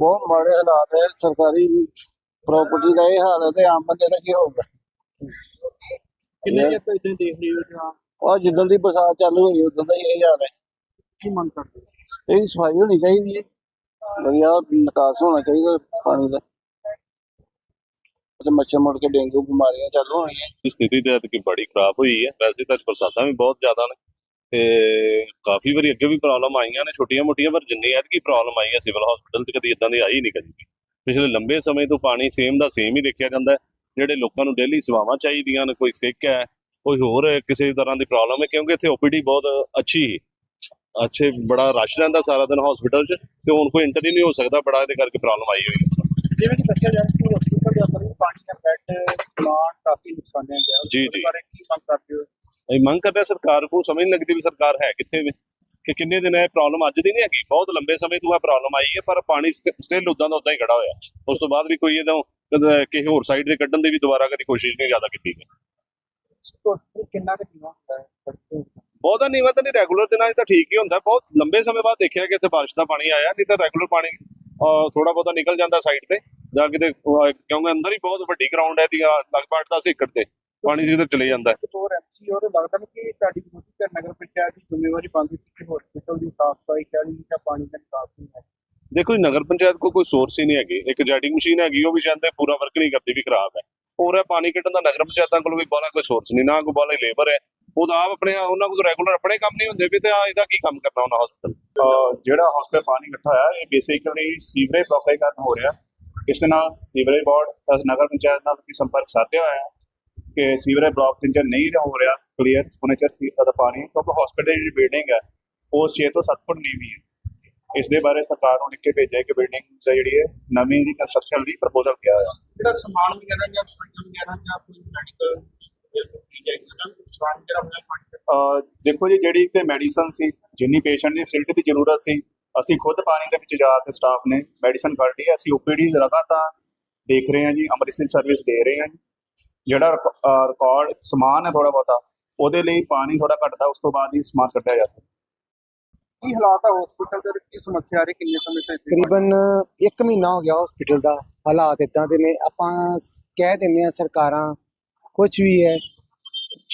ਬਹੁਤ ਮਾੜੇ ਹਾਲਾਤ ਹੈ ਸਰਕਾਰੀ ਪ੍ਰਾਪਰਟੀ ਦਾ ਇਹ ਹਾਲ ਹੈ ਤੇ ਆਮ ਬੰਦੇ ਦਾ ਕੀ ਹੋਊਗਾ? ਕਿੰਨੇ ਚਿਰ ਤੋਂ ਇਦਾਂ ਦੇਖ ਰਹੇ ਹੋ ਜਾਂ? ਉਹ ਜਿੱਦਾਂ ਦੀ ਬਰਸਾਤ ਚਾਲੂ ਹੋਈ ਉਦੋਂ ਦਾ ਹੀ ਇਹ ਹਾਲ ਹੈ। ਕੀ ਮੰਗ ਕਰਦੇ ਹੋ? ਇਹਦੀ ਸਫ਼ਾਈ ਹੋਣੀ ਚਾਹੀਦੀ ਹੈ। ਵਧੀਆ ਨਿਕਾਸ ਹੋਣਾ ਚਾਹੀਦਾ ਪਾਣੀ ਦਾ। ਤੇ ਮੱਛਰ ਮੁੜ ਕੇ ਡੇਂਗੂ ਬਿਮਾਰੀਆਂ ਚਾਲੂ ਹੋਣੀਆਂ। ਸਥਿਤੀ ਤੇ ਕਿ ਬੜੀ ਖਰਾਬ ਹੋਈ ਹੈ। ਵੈਸੇ ਤਾਂ ਬਰਸਾਤਾਂ ਵੀ ਬਹੁਤ ਜ਼ਿਆਦਾ ਨੇ। ਤੇ ਕਾਫੀ ਵਾਰੀ ਅੱਗੇ ਵੀ ਪ੍ਰੋਬਲਮ ਆਈਆਂ ਨੇ ਛੋਟੀਆਂ ਮੋਟੀਆਂ ਪਰ ਜਿੰਨੀ ਐਤਕੀ ਪ੍ਰੋਬਲਮ ਆਈ ਹੈ ਸਿਵਲ ਹਸਪੀਟਲ ਤੇ ਕਦੀ ਇਦਾਂ ਦੀ ਆਈ ਨਹੀਂ ਕਦੀ। ਪਿਛਲੇ ਲੰਬੇ ਸਮੇਂ ਤੋਂ ਪਾਣੀ ਸੇਮ ਦਾ ਸੇਮ ਹੀ ਦੇਖਿਆ ਜਾਂਦਾ ਹੈ। ਜਿਹੜੇ ਲੋਕਾਂ ਨੂੰ ਡੇਲੀ ਸੇਵਾਵਾਂ ਚਾਹੀਦੀਆਂ ਨੇ ਕੋਈ ਸਿੱਕ ਹੈ ਕੋਈ ਹੋਰ ਕਿਸੇ ਤਰ੍ਹਾਂ ਦੀ ਪ੍ਰੋਬਲਮ ਹੈ ਕਿਉਂਕਿ ਇੱਥੇ ਓਪੀਡੀ ਬਹੁਤ ਅੱਛੀ ਹੈ ਅੱਛੇ ਬੜਾ ਰਸ਼ ਰਹਿੰਦਾ ਸਾਰਾ ਦਿਨ ਹਸਪੀਟਲ 'ਚ ਤੇ ਹੁਣ ਕੋਈ ਇੰਟਰ ਹੀ ਨਹੀਂ ਹੋ ਸਕਦਾ ਬੜਾ ਇਹਦੇ ਕਰਕੇ ਪ੍ਰੋਬਲਮ ਆਈ ਹੋਈ ਹੈ। ਜਿਵੇਂ ਕਿ ਦੱਸਿਆ ਜਾ ਰਿਹਾ ਕਿ ਹਸਪੀਟਲ ਦੇ ਅੰਦਰ ਪਾਣੀ ਦਾ ਬੈੱਡ ਸਮਾਨ ਕਾਫੀ ਨੁਕਸਾਨਿਆ ਗਿਆ। ਜੀ, ਜੀ। ਬਾਰੇ ਕੀ ਮੰਗ ਕਰਦੇ ਹੋ? ਅਸੀਂ ਮੰਗ ਕਰਦੇ ਹਾਂ ਸਰਕਾਰ ਕੋਲ ਸਮਝ ਨਹੀਂ ਲੱਗਦੀ ਵੀ ਸਰਕਾਰ ਹੈ ਕਿੱਥੇ ਵੀ। ਕਿ ਕਿੰਨੇ ਦਿਨ ਇਹ ਪ੍ਰੋਬਲਮ ਅੱਜ ਦੀ ਨਹੀਂ ਹੈਗੀ। ਬਹੁਤ ਲੰਬੇ ਸਮੇਂ ਤੋਂ ਇਹ ਪ੍ਰੋਬਲਮ ਆਈ ਹੈ ਪਰ ਪਾਣੀ ਸਟਿਲ ਉਦਾਂ ਦਾ ਉਦਾਂ ਹੀ ਖੜਾ ਹੋਇਆ। ਉਸ ਤੋਂ ਬਾਅਦ ਵੀ ਕੋਈ ਇਹਦਾ ਕਿਸੇ ਹੋਰ ਸਾਈਡ ਦੇ ਕੱਢਣ ਦੀ ਵੀ ਦੁਬਾਰਾ ਕਦੀ ਕੋਸ਼ਿਸ਼ ਨਹੀਂ ਜ਼ਿਆਦਾ ਕੀਤੀ ਗਈ। ਹਸਪੀਟਲ ਕਿੰਨਾ ਕੁ ਨੀਵਾਂ ਹੁੰਦਾ ਹੈ? ਬਹੁਤਾ ਨੀਵਾ ਤਾਂ ਨਹੀਂ ਰੈਗੂਲਰ ਦਿਨਾਂ 'ਚ ਤਾਂ ਠੀਕ ਹੀ ਹੁੰਦਾ। ਬਹੁਤ ਲੰਬੇ ਸਮੇਂ ਬਾਅਦ ਦੇਖਿਆ ਕਿ ਇੱਥੇ ਬਾਰਿਸ਼ ਦਾ ਪਾਣੀ ਆਇਆ ਨਹੀਂ ਤਾਂ ਰੈਗੂਲਰ ਪਾਣੀ ਥੋੜਾ ਬਹੁਤਾ ਨਿਕਲ ਜਾਂਦਾ ਸਾਈਡ ਤੇ। ਜਾਂ ਕਿਤੇ ਕਿਉਂਕਿ ਅੰਦਰ ਹੀ ਬਹੁਤ ਵੱਡੀ ਗਰਾਊਂਡ ਹੈ ਦੀ ਲਗਭਗ 10 ਏਕੜ ਤੇ। ਪਾਣੀ ਸਿੱਧਾ ਚਲੇ ਜਾਂਦਾ ਹੈ। ਇੱਕ ਤੋਰ ਐਮਸੀ ਉਹਦੇ ਲੱਗਦਾ ਨਹੀਂ ਕਿ ਤੁਹਾਡੀ ਕਮੇਟੀ ਤੇ ਨਗਰ ਪੰਚਾਇਤ ਦੀ ਜ਼ਿੰਮੇਵਾਰੀ ਬਣਦੀ ਸੀ ਕਿ ਹਸਪੀਟਲ ਦੀ ਸਾਫ਼ ਸਫ਼ਾਈ ਕਰੀ ਜਾਂ ਪਾਣੀ ਦਾ ਨਿਕਾਸ ਨਹੀਂ ਹੈ। ਦੇਖੋ ਜੀ ਨਗਰ ਪੰਚਾਇਤ ਕੋਲ ਕੋਈ ਸੋਰਸ ਹੀ ਨਹੀਂ ਹੈਗੀ। ਇੱਕ ਜੈਟਿੰਗ ਮਸ਼ੀਨ ਹੈਗੀ ਉਹ ਵੀ ਜਾਂਦੇ ਪੂਰਾ ਵਰਕ ਨਹੀਂ ਕਰਦੀ ਵੀ ਖਰਾਬ ਹੈ। ਹੋਰ ਹੈ ਪਾਣੀ ਕੱਢਣ ਦਾ ਨਗਰ ਪੰਚਾਇਤਾਂ ਕੋਲ ਵੀ ਬਾਲਾ ਕੋਈ ਸੋਰਸ ਨਹੀਂ ਨਾ ਕੋਈ ਬਾਲਾ ਲੇਬਰ ਹੈ। ਉਹਦਾ ਆਪ ਆਪਣੇ ਉਹਨਾਂ ਕੋਲ ਰੈਗੂਲਰ ਆਪਣੇ ਕੰਮ ਨਹੀਂ ਹੁੰਦੇ ਵੀ ਤੇ ਆ ਇਹਦਾ ਕੀ ਕੰਮ ਕਰਨਾ ਉਹਨਾਂ ਹਸਪਤਾਲ ਅਹ ਜਿਹੜਾ ਹਸਪਤਾਲ ਪਾਣੀ ਇਕੱਠਾ ਹੋਇਆ ਇਹ ਬੇਸਿਕਲੀ ਸੀਵਰੇਜ ਬਲੋਕੇਜ ਕਾਰਨ ਹੋ ਰਿਹਾ। ਇਸ ਦੇ ਨਾਲ ਸੀਵਰੇਜ ਬੋਰਡ ਨਗਰ ਪੰਚਾਇਤ ਨਾਲ ਅਸੀਂ ਸੰਪਰਕ ਸਾਧਿਆ ਹੋਇਆ ਹੈ। ਕਿ ਸੀਵਰੇਜ ਬਲਾਕ ਜਿੰਜਰ ਨਹੀਂ ਹੋ ਰਿਹਾ ਕਲੀਅਰ ਹੋਣੇ ਚਾਹੀਦਾ ਸੀ ਦਾ ਪਾਣੀ ਕਿਉਂਕਿ ਹਸਪਤਾਲ ਦੀ ਜਿਹੜੀ ਬਿਲਡਿੰਗ ਹੈ ਉਹ 6 ਤੋਂ 7 ਫੁੱਟ ਨੀਵੀਂ ਹੈ। ਇਸ ਦੇ ਬਾਰੇ ਸਰਕਾਰ ਨੂੰ ਲਿਖ ਕੇ ਭੇਜਿਆ ਕਿ ਬਿਲਡਿੰਗ ਦਾ ਜਿਹੜੀ ਹੈ ਨਵੀਂ ਦੀ ਕੰਸਟਰਕਸ਼ਨ ਲਈ ਪ੍ਰਪੋਜ਼ਲ ਕਿਹਾ ਹੋਇਆ। ਜਿਹੜਾ ਸਮਾਨ ਵਗੈਰਾ ਜਾਂ ਪਾਣੀ ਵਗੈਰਾ ਜਾਂ ਕੋਈ ਮੈਡੀਕਲ ਦੇਖੋ ਜੀ ਜਿਹੜੀ ਤੇ ਮੈਡੀਸਨ ਸੀ ਜਿੰਨੀ ਪੇਸ਼ੈਂਟ ਦੀ ਫੈਸਿਲਿਟੀ ਦੀ ਜ਼ਰੂਰਤ ਸੀ ਅਸੀਂ ਖੁਦ ਪਾਣੀ ਦੇ ਵਿੱਚ ਜਾ ਕੇ ਸਟਾਫ ਨੇ ਮੈਡੀਸਨ ਕੱਢੀ ਹੈ ਅਸੀਂ ਓਪੀਡੀ ਲਗਾਤਾਰ ਦੇਖ ਰਹੇ ਹਾਂ ਜੀ ਐਮਰਜੈਂਸੀ ਸਰਵਿਸ ਦੇ ਰਹੇ ਹਾਂ ਜੀ। ਜਿਹੜਾ ਰਿਕਾਰਡ ਸਮਾਨ ਹੈ ਥੋੜਾ ਬਹੁਤਾ ਉਹਦੇ ਲਈ ਪਾਣੀ ਥੋੜਾ ਘਟਦਾ ਉਸ ਤੋਂ ਬਾਅਦ ਹੀ ਸਮਾਨ ਕੱਢਿਆ ਜਾ ਸਕਦਾ। ਕੀ ਹਾਲਾਤ ਹੈ ਹਸਪੀਟਲ ਦੇ? ਕੀ ਸਮੱਸਿਆ ਆ ਰਹੀ? ਕਿੰਨੇ ਸਮੇਂ ਤੋਂ ਤਕਰੀਬਨ 1 ਮਹੀਨਾ ਹੋ ਗਿਆ ਹਸਪੀਟਲ ਦਾ ਹਾਲਾਤ ਇਦਾਂ ਦੇ ਨੇ। ਆਪਾਂ ਕਹਿ ਦਿੰਦੇ ਆ ਸਰਕਾਰਾਂ ਕੁਝ ਵੀ ਹੈ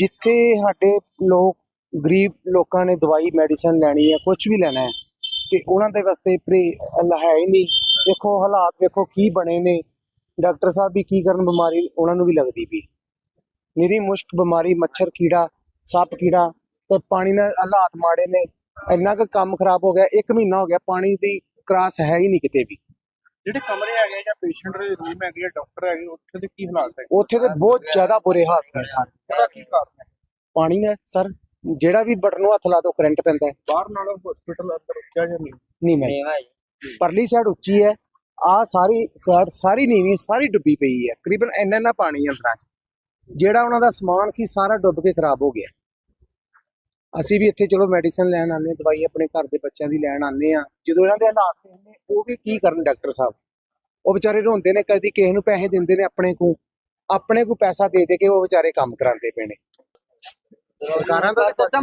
ਜਿੱਥੇ ਸਾਡੇ ਲੋਕ ਗਰੀਬ ਲੋਕਾਂ ਨੇ ਦਵਾਈ ਮੈਡੀਸਨ ਲੈਣੀ ਹੈ ਕੁਝ ਵੀ ਲੈਣਾ ਹੈ ਤੇ ਉਹਨਾਂ ਦੇ ਵਾਸਤੇ ਪ੍ਰੇ ਅੱਲਾ ਹੈ ਹੀ ਨਹੀਂ। ਦੇਖੋ ਹਾਲਾਤ ਦੇਖੋ ਕੀ ਬਣੇ ਨੇ। ਡਾਕਟਰ ਸਾਹਿਬ ਵੀ ਕੀ ਕਰਨ ਬਿਮਾਰੀ ਉਹਨਾਂ ਨੂੰ ਵੀ ਲੱਗਦੀ ਵੀ। ਨਿਰੀ ਮੁਸ਼ਕ ਬਿਮਾਰੀ ਮੱਛਰ ਕੀੜਾ ਸੱਪ ਕੀੜਾ ਤੇ ਪਾਣੀ ਨਾਲ ਹਾਲਾਤ ਮਾੜੇ ਨੇ। ਇੰਨਾ ਕੁ ਕੰਮ ਖਰਾਬ ਹੋ ਗਿਆ 1 ਮਹੀਨਾ ਹੋ ਗਿਆ ਪਾਣੀ ਦੀ ਕਰਾਸ ਹੈ ਹੀ ਨਹੀਂ ਕਿਤੇ ਵੀ। ਜਿਹੜੇ ਕਮਰੇ ਹੈਗੇ ਜਾਂ ਪੇਸ਼ੈਂਟ ਦੇ ਰੂਮ ਹੈਗੇ ਜਾਂ ਡਾਕਟਰ ਹੈਗੇ ਉੱਥੇ ਦੇ ਕੀ ਹਾਲਾਤ ਹੈ ਉੱਥੇ ਤੇ ਬਹੁਤ ਜ਼ਿਆਦਾ ਬੁਰੇ ਹਾਲ ਨੇ ਸਰ। ਇਹਦਾ ਕੀ ਕਾਰਨ ਹੈ? ਪਾਣੀ ਨੇ ਸਰ ਜਿਹੜਾ ਵੀ ਬਟਨ ਨੂੰ ਹੱਥ ਲਾ ਦੋ ਕਰੰਟ ਪੈਂਦਾ ਹੈ। ਬਾਹਰ ਨਾਲੋਂ ਹਸਪੀਟਲ ਅੰਦਰ ਉੱਚਾ ਜਾਂ ਨਹੀਂ? ਨਹੀਂ ਮੈਂ ਪਰਲੀ ਸਾਈਡ ਉੱਚੀ ਹੈ। ਆ ਸਾਰੀ ਸਾਈਡ ਸਾਰੀ ਨੀਵੀਂ ਸਾਰੀ ਡੁੱਬੀ ਪਈ ਹੈ। ਤਕਰੀਬਨ ਇੰਨਾ ਇੰਨਾ ਪਾਣੀ ਅੰਦਰਾਂ 'ਚ। ਜਿਹੜਾ ਉਹਨਾਂ ਦਾ ਸਮਾਨ ਸੀ ਸਾਰਾ ਡੁੱਬ ਕੇ ਖਰਾਬ ਹੋ ਗਿਆ। ਅਸੀਂ ਵੀ ਇੱਥੇ ਚਲੋ ਮੈਡੀਸਨ ਲੈਣ ਆਨੇ ਦਵਾਈ ਆਪਣੇ ਘਰ ਦੇ ਬੱਚਿਆਂ ਦੀ ਲੈਣ ਆਨੇ ਆ ਜਦੋਂ ਇਹਨਾਂ ਦੇ ਹਾਲਾਤ ਨੇ ਉਹ ਵੀ ਕੀ ਕਰਨ ਡਾਕਟਰ ਸਾਹਿਬ? ਉਹ ਵਿਚਾਰੇ ਰੋਂਦੇ ਨੇ ਕਦੀ ਕਿਸੇ ਨੂੰ ਪੈਸੇ ਦਿੰਦੇ ਨੇ ਆਪਣੇ ਕੋ ਆਪਣੇ ਕੋ ਪੈਸਾ ਦੇ ਦੇ ਕੇ ਉਹ ਵਿਚਾਰੇ ਕੰਮ ਕਰਾਉਂਦੇ ਪਏ ਨੇ। ਸਰਕਾਰਾਂ ਦਾ ਤਾਂ ਚਾਚਾ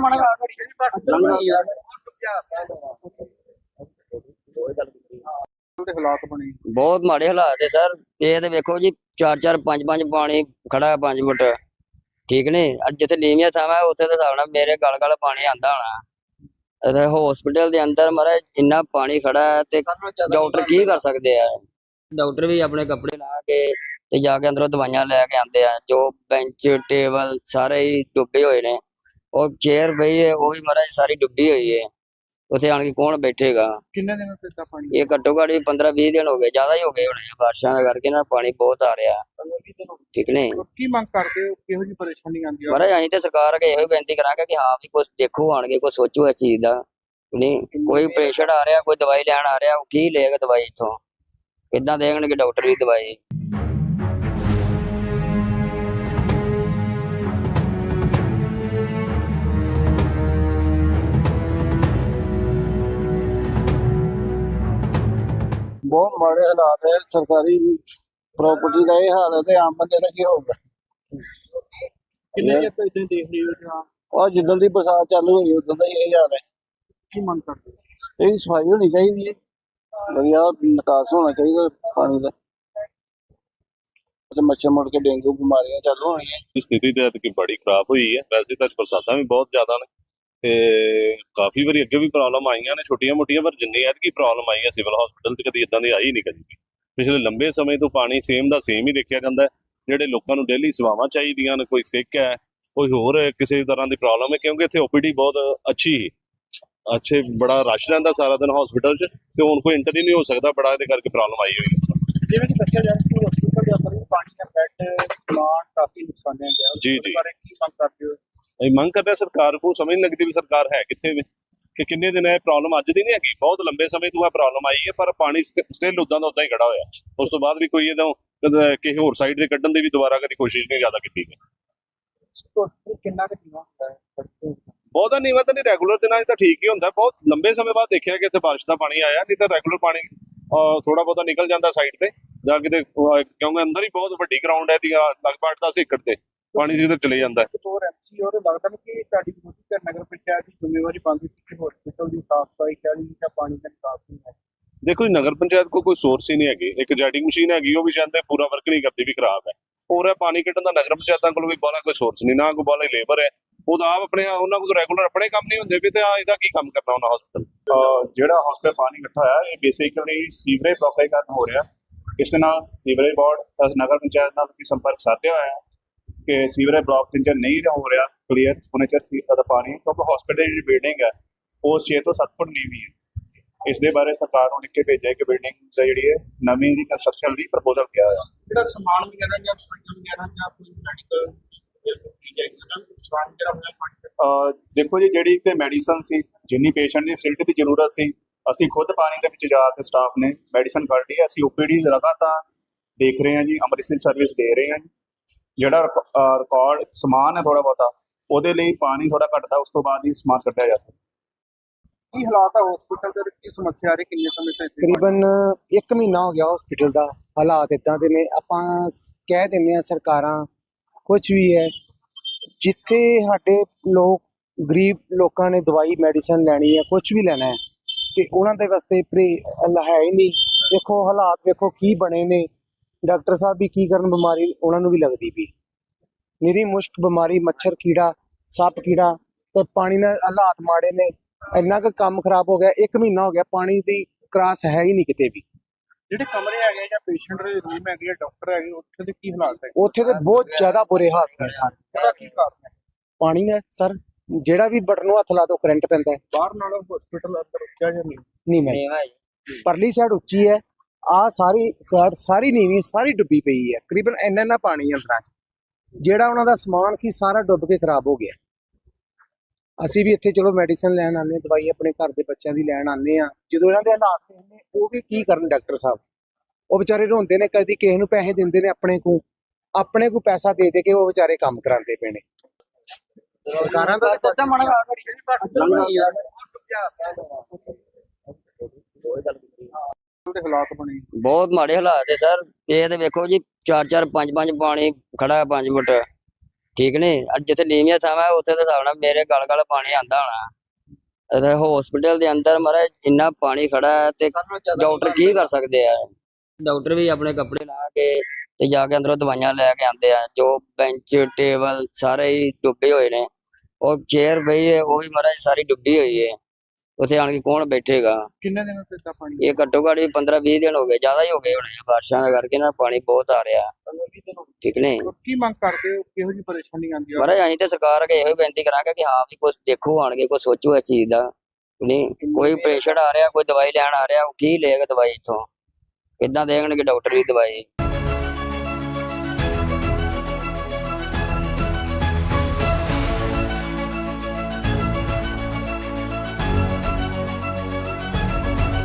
ਮਾੜਾ ਦੇ ਹਾਲਾਤ ਬਣੇ। ਬਹੁਤ ਮਾੜੇ ਹਾਲਾਤ ਹੈ ਸਰ। ਇਹ ਤੇ ਵੇਖੋ ਜੀ 4 4 5 5 ਪਾਣੀ ਖੜਾ ਹੈ 5 ਮਿੰਟ। ਠੀਕ ਨੇ? ਅੱਜ ਜਿੱਥੇ ਨੀਵੀਆਂ ਥਾਵਾਂ ਉੱਥੇ ਤਾਂ ਹਿਸਾਬ ਮੇਰੇ ਗਲ ਗਲ ਪਾਣੀ ਆਂਦਾ ਹੋਣਾ। ਇਹ ਹਸਪੀਟਲ ਦੇ ਅੰਦਰ ਮਾਰੇ ਇੰਨਾ ਪਾਣੀ ਖੜਾ ਹੈ ਤੇ ਡਾਕਟਰ ਕੀ ਕਰ ਸਕਦੇ ਆ? ਡਾਕਟਰ ਵੀ ਆਪਣੇ ਕੱਪੜੇ ਲਾ ਕੇ ਤੇ ਜਾ ਕੇ ਅੰਦਰੋਂ ਦਵਾਈਆਂ ਲੈ ਕੇ ਆਉਂਦੇ ਆ। ਜੋ ਬੈਂਚ ਟੇਬਲ ਸਾਰੇ ਹੀ ਡੁੱਬੇ ਹੋਏ ਨੇ। ਉਹ ਚੇਅਰ ਪਈ ਹੈ, ਉਹ ਵੀ ਮਾਰੇ ਸਾਰੀ ਡੁੱਬੀ ਹੋਈ ਹੈ। ਉੱਥੇ ਆਣ ਕੇ ਕੌਣ ਬੈਠੇਗਾ? ਕਿੰਨੇ ਦਿਨਾਂ ਤੋਂ ਇੱਦਾਂ ਪਾਣੀ ਇਹ ਘੱਟੋ ਘੱਟ ਵੀ 15 20 ਦਿਨ ਹੋ ਗਏ ਜ਼ਿਆਦਾ ਹੀ ਹੋ ਗਏ ਹੋਣੇ ਆ ਬਾਰਿਸ਼ਾਂ ਦਾ ਕਰਕੇ ਨਾ ਪਾਣੀ ਬਹੁਤ ਆ ਰਿਹਾ। ਠੀਕ ਨੇ ਕੀ ਮੰਗ ਕਰਦੇ ਹੋ? ਕਿਹੋ ਜਿਹੀ ਪਰੇਸ਼ਾਨੀ ਆਉਂਦੀ ਆ? ਮਹਾਰਾਜ ਅਸੀਂ ਤੇ ਸਰਕਾਰ ਅੱਗੇ ਇਹੋ ਬੇਨਤੀ ਕਰਾਂਗੇ ਕਿ ਹਾਂ ਵੀ ਕੁਝ ਦੇਖੋ ਆਣਗੇ ਕੁਝ ਸੋਚੋ ਇਸ ਚੀਜ਼ ਦਾ। ਨਹੀਂ ਕੋਈ ਪੇਸ਼ੈਂਟ ਆ ਰਿਹਾ ਕੋਈ ਦਵਾਈ ਲੈਣ ਆ ਰਿਹਾ ਉਹ ਕੀ ਲਏਗਾ ਦਵਾਈ ਇੱਥੋਂ? ਕਿੱਦਾਂ ਦੇਣਗੇ ਡਾਕਟਰ ਵੀ ਦਵਾਈ? ਬਹੁਤ ਮਾੜੇ ਹਾਲਾਤ ਹੈ ਸਰਕਾਰੀ ਪ੍ਰਾਪਰਟੀ ਦਾ ਇਹ ਹਾਲ ਹੈ ਤੇ ਆਮ ਬੰਦੇ ਦਾ ਕੀ ਹੋਊਗਾ? ਕਿੰਨੇ ਚਿਰ ਤੋਂ ਇਦਾਂ ਦੇਖ ਰਹੇ ਹੋ ਜਾਂ? ਉਹ ਜਿੱਦਾਂ ਦੀ ਬਰਸਾਤ ਚਾਲੂ ਹੋਈ ਉਦੋਂ ਦਾ ਹੀ ਇਹ ਹਾਲ ਹੈ। ਕੀ ਮੰਗ ਕਰਦੇ ਹੋ? ਇਹਦੀ ਸਫ਼ਾਈ ਹੋਣੀ ਚਾਹੀਦੀ ਹੈ। ਵਧੀਆ ਨਿਕਾਸ ਹੋਣਾ ਚਾਹੀਦਾ ਪਾਣੀ ਦਾ। ਮੱਛਰ ਮੁੜ ਕੇ ਡੇਂਗੂ ਬਿਮਾਰੀਆਂ ਚਾਲੂ ਹੋਣੀਆਂ। ਸਥਿਤੀ ਤੇ ਐਤਕੀ ਬੜੀ ਖਰਾਬ ਹੋਈ ਹੈ। ਵੈਸੇ ਤਾਂ ਬਰਸਾਤਾਂ ਵੀ ਬਹੁਤ ਜ਼ਿਆਦਾ ਨੇ। ਤੇ ਕਾਫੀ ਵਾਰੀ ਅੱਗੇ ਵੀ ਪ੍ਰੋਬਲਮ ਆਈਆਂ ਨੇ ਛੋਟੀਆਂ ਮੋਟੀਆਂ ਪਰ ਜਿੰਨੀ ਐਤਕੀ ਪ੍ਰੋਬਲਮ ਆਈ ਹੈ ਸਿਵਲ ਹਸਪੀਟਲ 'ਚ ਕਦੀ ਇਦਾਂ ਦੀ ਆਈ ਨਹੀਂ ਕਦੀ। ਪਿਛਲੇ ਲੰਬੇ ਸਮੇਂ ਤੋਂ ਪਾਣੀ ਸੇਮ ਦਾ ਸੇਮ ਹੀ ਦੇਖਿਆ ਜਾਂਦਾ ਜਿਹੜੇ ਲੋਕਾਂ ਨੂੰ ਡੇਲੀ ਸੇਵਾਵਾਂ ਚਾਹੀਦੀਆਂ ਨੇ ਕੋਈ ਸਿੱਕ ਹੈ ਕੋਈ ਹੋਰ ਕਿਸੇ ਤਰ੍ਹਾਂ ਦੀ ਪ੍ਰੋਬਲਮ ਹੈ ਕਿਉਂਕਿ ਇੱਥੇ ਓਪੀਡੀ ਬਹੁਤ ਅੱਛੀ ਹੈ ਅੱਛੇ ਬੜਾ ਰਸ਼ ਰਹਿੰਦਾ ਸਾਰਾ ਦਿਨ ਹਸਪੀਟਲ 'ਚ ਤੇ ਹੁਣ ਕੋਈ ਇੰਟਰ ਹੀ ਨਹੀਂ ਹੋ ਸਕਦਾ ਬੜਾ ਇਹਦੇ ਕਰਕੇ ਪ੍ਰੋਬਲਮ ਆਈ ਹੋਈ ਹੈ। ਜਿਵੇਂ ਕਿ ਦੱਸਿਆ ਜਾ ਰਿਹਾ ਕਿ ਹਸਪੀਟਲ ਦੇ ਅੰਦਰ ਪਾਣੀ ਦਾ ਬੈੱਡ ਸਮਾਨ ਕਾਫੀ ਨੁਕਸਾਨਿਆ ਗਿਆ ਜੀ, ਜੀ। ਬਾਰੇ ਕੀ ਮੰਗ ਕਰਦੇ ਹੋ? ਅਸੀਂ ਮੰਗ ਕਰਦੇ ਹਾਂ ਸਰਕਾਰ ਕੋਲ ਸਮਝ ਨਹੀਂ ਲੱਗਦੀ ਵੀ ਸਰਕਾਰ ਹੈ ਕਿੱਥੇ ਕਿ ਕਿੰਨੇ ਦਿਨ ਇਹ ਪ੍ਰੋਬਲਮ ਅੱਜ ਦੀ ਨਹੀਂ ਹੈਗੀ ਬਹੁਤ ਲੰਬੇ ਸਮੇਂ ਤੋਂ ਇਹ ਪ੍ਰੋਬਲਮ ਆਈ ਹੈ ਪਰ ਪਾਣੀ ਸਟਿਲ ਉਦਾਂ ਦਾ ਉਦਾਂ ਹੀ ਖੜਾ ਹੋਇਆ। ਉਸ ਤੋਂ ਬਾਅਦ ਵੀ ਕੋਈ ਇਹਦਾ ਕਿਸੇ ਹੋਰ ਸਾਈਡ ਦੇ ਕੱਢਣ ਦੀ ਵੀ ਦੁਬਾਰਾ ਕਦੀ ਕੋਸ਼ਿਸ਼ ਨਹੀਂ ਜ਼ਿਆਦਾ ਕੀਤੀ ਗਈ। ਕਿੰਨਾ ਕੁ ਨੀਵਾਂ? ਬਹੁਤਾ ਨੀਵਾ ਤਾਂ ਨਹੀਂ ਰੈਗੂਲਰ ਦਿਨਾਂ 'ਚ ਤਾਂ ਠੀਕ ਹੀ ਹੁੰਦਾ ਬਹੁਤ ਲੰਬੇ ਸਮੇਂ ਬਾਅਦ ਦੇਖਿਆ ਕਿ ਇੱਥੇ ਬਾਰਿਸ਼ ਦਾ ਪਾਣੀ ਆਇਆ ਨਹੀਂ ਤਾਂ ਰੈਗੂਲਰ ਪਾਣੀ ਥੋੜਾ ਬਹੁਤਾ ਨਿਕਲ ਜਾਂਦਾ ਸਾਈਡ ਤੇ ਜਾਂ ਕਿਤੇ ਕਿਉਂਕਿ ਅੰਦਰ ਹੀ ਬਹੁਤ ਵੱਡੀ ਗਰਾਊਂਡ ਹੈ ਦੀ ਲਗਭਗ 10 ਏਕੜ ਤੇ। ਪਾਣੀ ਸਿੱਧਾ ਚਲੇ ਜਾਂਦਾ ਹੈ। ਬਤੌਰ ਐਮਸੀ ਔਰ ਲੱਗਦਾ ਨਹੀਂ ਕਿ ਤੁਹਾਡੀ ਮੌਜੂਦਾ ਨਗਰ ਪੰਚਾਇਤ ਦੀ ਜ਼ਿੰਮੇਵਾਰੀ ਬਣਦੀ ਸੀ ਕਿ ਹਸਪੀਟਲ ਦੀ ਸਾਫ਼ ਸਫ਼ਾਈ ਕਰੀ ਜਾਂ ਪਾਣੀ ਦਾ ਨਿਕਾਸ ਨਹੀਂ ਹੈ। ਦੇਖੋ ਜੀ ਨਗਰ ਪੰਚਾਇਤ ਕੋਲ ਕੋਈ ਸੋਰਸ ਹੀ ਨਹੀਂ ਹੈਗੀ। ਇੱਕ ਜੈਟਿੰਗ ਮਸ਼ੀਨ ਹੈਗੀ ਉਹ ਵੀ ਜਾਂਦੇ ਪੂਰਾ ਵਰਕ ਨਹੀਂ ਕਰਦੀ ਵੀ ਖਰਾਬ ਹੈ। ਹੋਰ ਹੈ ਪਾਣੀ ਕੱਢਣ ਦਾ ਨਗਰ ਪੰਚਾਇਤਾਂ ਕੋਲ ਵੀ ਬਾਲਾ ਕੋਈ ਸੋਰਸ ਨਹੀਂ ਨਾ ਕੋਈ ਬਾਲਾ ਲੇਬਰ ਹੈ। ਉਹ ਤਾਂ ਆਪ ਆਪਣੇ ਉਹਨਾਂ ਕੋਲ ਰੈਗੂਲਰ ਆਪਣੇ ਕੰਮ ਨਹੀਂ ਹੁੰਦੇ ਵੀ ਤੇ ਆ ਇਹਦਾ ਕੀ ਕੰਮ ਕਰਨਾ ਉਹਨਾਂ ਹਸਪਤਾਲ ਅਹ ਜਿਹੜਾ ਹਸਪਤਾਲ ਪਾਣੀ ਇਕੱਠਾ ਹੋਇਆ ਇਹ ਬੇਸਿਕਲੀ ਸੀਵਰੇਜ ਬਲੌਕੇਜ ਕਾਰਨ ਹੋ ਰਿਹਾ। ਇਸ ਦੇ ਨਾਲ ਸੀਵਰੇਜ ਬੋਰਡ ਨਗਰ ਪੰਚਾਇਤ ਨਾਲ ਅਸੀਂ ਸੰਪਰਕ ਸਾਧਿਆ ਹੋਇਆ। ਹੈ ਕਿ ਸੀਵਰੇਜ ਬਲੌਕ ਜਿੰਜਰ ਨਹੀਂ ਹੋ ਰਿਹਾ ਕਲੀਅਰ ਹੋਣੇ ਚਾਹੀਦਾ ਸੀ ਦਾ ਪਾਣੀ ਕਿਉਂਕਿ ਹਸਪਤਾਲ ਦੀ ਬਿਲਡਿੰਗ ਹੈ ਉਹ 6 ਤੋਂ 7 ਫੁੱਟ ਨੀਵੀਂ ਹੈ। ਇਸ ਦੇ ਬਾਰੇ ਸਰਕਾਰ ਨੂੰ ਲਿਖ ਕੇ ਭੇਜਿਆ ਕਿ ਬਿਲਡਿੰਗ ਦਾ ਜਿਹੜੀ ਹੈ ਨਵੀਂ ਦੀ ਕੰਸਟਰਕਸ਼ਨ ਲਈ ਪ੍ਰਪੋਜ਼ਲ ਕਿਹਾ ਹੋਇਆ। ਜਿਹੜਾ ਸਮਾਨ ਵਗੈਰਾ ਜਾਂ ਫਾਈਲ ਵਗੈਰਾ ਜਾਂ ਕੋਈ ਮੈਡੀਕਲ ਦੇਖੋ ਜੀ ਜਿਹੜੀ ਤੇ ਮੈਡੀਸਨ ਸੀ ਜਿੰਨੀ ਪੇਸ਼ੈਂਟ ਦੀ ਫੈਸਿਲਿਟੀ ਦੀ ਜ਼ਰੂਰਤ ਸੀ ਅਸੀਂ ਖੁਦ ਪਾਣੀ ਦੇ ਵਿੱਚ ਜਾ ਕੇ ਸਟਾਫ ਨੇ ਮੈਡੀਸਨ ਕੱਢੀ ਹੈ। ਅਸੀਂ ਓਪੀਡੀ ਲਗਾਤਾਰ ਦੇਖ ਰਹੇ ਹਾਂ ਜੀ ਐਮਰਜੈਂਸੀ ਸਰਵਿਸ ਦੇ ਰਹੇ ਹਾਂ ਜੀ। ਜਿਹੜਾ ਰਿਕਾਰਡ ਸਮਾਨ ਹੈ ਥੋੜਾ ਬਹੁਤਾ ਉਹਦੇ ਲਈ ਪਾਣੀ ਥੋੜਾ ਘਟਦਾ ਉਸ ਤੋਂ ਬਾਅਦ ਹੀ ਸਮਾਨ ਕੱਢਿਆ ਜਾ ਸਕਦਾ। ਕੀ ਹਾਲਾਤ ਹੈ ਹਸਪੀਟਲ ਦੇ ਵਿੱਚ? ਕੀ ਸਮੱਸਿਆ ਆ ਰਹੀ? ਕਿੰਨੇ ਸਮੇਂ ਤੋਂ ਤਕਰੀਬਨ 1 ਮਹੀਨਾ ਹੋ ਗਿਆ ਹਸਪੀਟਲ ਦਾ ਹਾਲਾਤ ਇਦਾਂ ਦੇ ਨੇ। ਆਪਾਂ ਕਹਿ ਦਿੰਦੇ ਆ ਸਰਕਾਰਾਂ ਕੁਝ ਵੀ ਹੈ ਜਿੱਥੇ ਸਾਡੇ ਲੋਕ ਗਰੀਬ ਲੋਕਾਂ ਨੇ ਦਵਾਈ ਮੈਡੀਸਨ ਲੈਣੀ ਹੈ ਕੁਝ ਵੀ ਲੈਣਾ ਹੈ ਤੇ ਉਹਨਾਂ ਦੇ ਵਾਸਤੇ ਪ੍ਰੇ ਅੱਲਾ ਹੈ ਹੀ ਨਹੀਂ। ਦੇਖੋ ਹਾਲਾਤ ਦੇਖੋ ਕੀ ਬਣੇ ਨੇ। ਡਾਕਟਰ ਸਾਹਿਬ ਵੀ ਕੀ ਕਰਨ ਬਿਮਾਰੀ ਉਹਨਾਂ ਨੂੰ ਵੀ ਲੱਗਦੀ ਵੀ ਨਿਰੀ ਮੁਸ਼ਕ ਬਿਮਾਰੀ ਮੱਛਰ ਕੀੜਾ ਸੱਪ ਕੀੜਾ ਤੇ ਪਾਣੀ ਨਾਲ ਹਾਲਾਤ ਮਾੜੇ ਨੇ। ਇੰਨਾ ਕੁ ਕੰਮ ਖਰਾਬ ਹੋ ਗਿਆ 1 ਮਹੀਨਾ ਹੋ ਗਿਆ ਪਾਣੀ ਦੀ ਕਰਾਸ ਹੈ ਹੀ ਨਹੀਂ ਕਿਤੇ ਵੀ। ਜਿਹੜੇ ਕਮਰੇ ਹੈਗੇ ਜਾਂ ਪੇਸ਼ੈਂਟ ਦੇ ਰੂਮ ਹੈਗੇ ਜਾਂ ਡਾਕਟਰ ਹੈਗੇ ਉੱਥੇ ਦੇ ਕੀ ਹਾਲਾਤ ਹੈ ਉੱਥੇ ਤੇ ਬਹੁਤ ਜ਼ਿਆਦਾ ਬੁਰੇ ਹਾਲ ਨੇ ਸਰ। ਉਹਦਾ ਕੀ ਕਾਰਨ ਹੈ? ਪਾਣੀ ਨੇ ਸਰ ਜਿਹੜਾ ਵੀ ਬਟਨ ਨੂੰ ਹੱਥ ਲਾ ਦੋ ਕਰੰਟ ਪੈਂਦਾ ਹੈ। ਬਾਹਰ ਨਾਲੋਂ ਹਸਪੀਟਲ ਅੰਦਰ ਉੱਚਾ ਜਾਂ ਨਹੀਂ? ਨਹੀਂ ਮੈਂ ਪਰਲੀ ਸਾਈਡ ਉੱਚੀ ਹੈ। ਆ ਸਾਰੀ ਸਾਈਡ ਸਾਰੀ ਨੀਵੀਂ, ਸਾਰੀ ਡੁੱਬੀ ਪਈ ਹੈ। ਤਕਰੀਬਨ ਇੰਨਾ ਇੰਨਾ ਪਾਣੀ ਅੰਦਰਾਂ ਚ। ਜਿਹੜਾ ਉਹਨਾਂ ਦਾ ਸਮਾਨ ਸੀ, ਸਾਰਾ ਡੁੱਬ ਕੇ ਖਰਾਬ ਹੋ ਗਿਆ। ਅਸੀਂ ਵੀ ਇੱਥੇ ਚਲੋ ਮੈਡੀਸਨ ਲੈਣ ਆਉਂਦੇ ਦਵਾਈ ਆਪਣੇ ਘਰ ਦੇ ਬੱਚਿਆਂ ਦੀ ਲੈਣ ਆਉਂਦੇ ਆ ਜਦੋਂ ਇਹਨਾਂ ਦੇ ਹਾਲਾਤ ਦੇਖਦੇ ਉਹ ਵੀ ਕੀ ਕਰਨ ਡਾਕਟਰ ਸਾਹਿਬ? ਉਹ ਵਿਚਾਰੇ ਰੋਂਦੇ ਨੇ, ਕਦੀ ਕਿਸੇ ਨੂੰ ਪੈਸੇ ਦਿੰਦੇ ਨੇ ਆਪਣੇ ਕੋ ਆਪਣੇ ਕੋ ਪੈਸਾ ਦੇ ਦੇ ਕੇ ਉਹ ਵਿਚਾਰੇ ਕੰਮ ਕਰਾਉਂਦੇ ਪਏ ਨੇ। ਸਰਕਾਰਾਂ ਦਾ ਤਾਂ ਤਾਂ ਮਣਾ ਦੇ ਹਾਲਾਤ ਬਣੇ। ਬਹੁਤ ਮਾੜੇ ਹਾਲਾਤ ਹੈ ਸਰ। ਇਹ ਤੇ ਵੇਖੋ ਜੀ 4-4 5-5 ਪਾਣੀ ਖੜਾ ਹੈ 5 ਫੁੱਟ। ਠੀਕ ਨੇ? ਅੱਜ ਜਿੱਥੇ ਨੀਵੀਆਂ ਥਾਵਾਂ, ਉੱਥੇ ਦੇ ਹਿਸਾਬ ਮੇਰੇ ਗਲ ਗਲ ਪਾਣੀ ਆਂਦਾ ਹੋਣਾ। ਅਤੇ ਹਸਪੀਟਲ ਦੇ ਅੰਦਰ ਮਹਾਰਾਜ ਇੰਨਾ ਪਾਣੀ ਖੜਾ ਹੈ ਤੇ ਡਾਕਟਰ ਕੀ ਕਰ ਸਕਦੇ ਆ? ਡਾਕਟਰ ਵੀ ਆਪਣੇ ਕੱਪੜੇ ਲਾ ਕੇ ਤੇ ਜਾ ਕੇ ਅੰਦਰੋਂ ਦਵਾਈਆਂ ਲੈ ਕੇ ਆਂਦੇ ਆ। ਜੋ ਬੈਂਚ ਟੇਬਲ ਸਾਰੇ ਹੀ ਡੁੱਬੇ ਹੋਏ ਨੇ। ਉਹ ਚੇਅਰ ਪਈ ਹੈ, ਉਹ ਵੀ ਮਹਾਰਾਜ ਸਾਰੀ ਡੁੱਬੀ ਹੋਈ ਹੈ। ਉੱਥੇ ਆਣ ਕੇ ਕੌਣ ਬੈਠੇਗਾ? ਕਿੰਨੇ ਦਿਨਾਂ ਤੋਂ ਇੱਦਾਂ ਪਾਣੀ ਇਹ ਘੱਟੋ ਘੱਟ ਵੀ 15 20 ਦਿਨ ਹੋ ਗਏ ਜ਼ਿਆਦਾ ਹੀ ਹੋ ਗਏ ਹੋਣੇ ਆ ਬਾਰਿਸ਼ਾਂ ਦਾ ਕਰਕੇ ਨਾ ਪਾਣੀ ਬਹੁਤ ਆ ਰਿਹਾ। ਠੀਕ ਨੇ ਕੀ ਮੰਗ ਕਰਦੇ ਹੋ? ਕਿਹੋ ਜਿਹੀ ਪਰੇਸ਼ਾਨੀ ਆਉਂਦੀ ਹੈ ਮਹਾਰਾਜ ਅਸੀਂ ਤੇ ਸਰਕਾਰ ਅੱਗੇ ਇਹੋ ਹੀ ਬੇਨਤੀ ਕਰਾਂਗੇ ਕਿ ਹਾਂ ਵੀ ਕੁਝ ਦੇਖੋ ਆਣ ਕੇ ਕੁਝ ਸੋਚੋ ਇਸ ਚੀਜ਼ ਦਾ। ਨਹੀਂ ਕੋਈ ਪੇਸ਼ੈਂਟ ਆ ਰਿਹਾ ਕੋਈ ਦਵਾਈ ਲੈਣ ਆ ਰਿਹਾ ਉਹ ਕੀ ਲਏਗਾ ਦਵਾਈ ਇੱਥੋਂ? ਕਿੱਦਾਂ ਦੇਣਗੇ ਡਾਕਟਰ ਵੀ ਦਵਾਈ?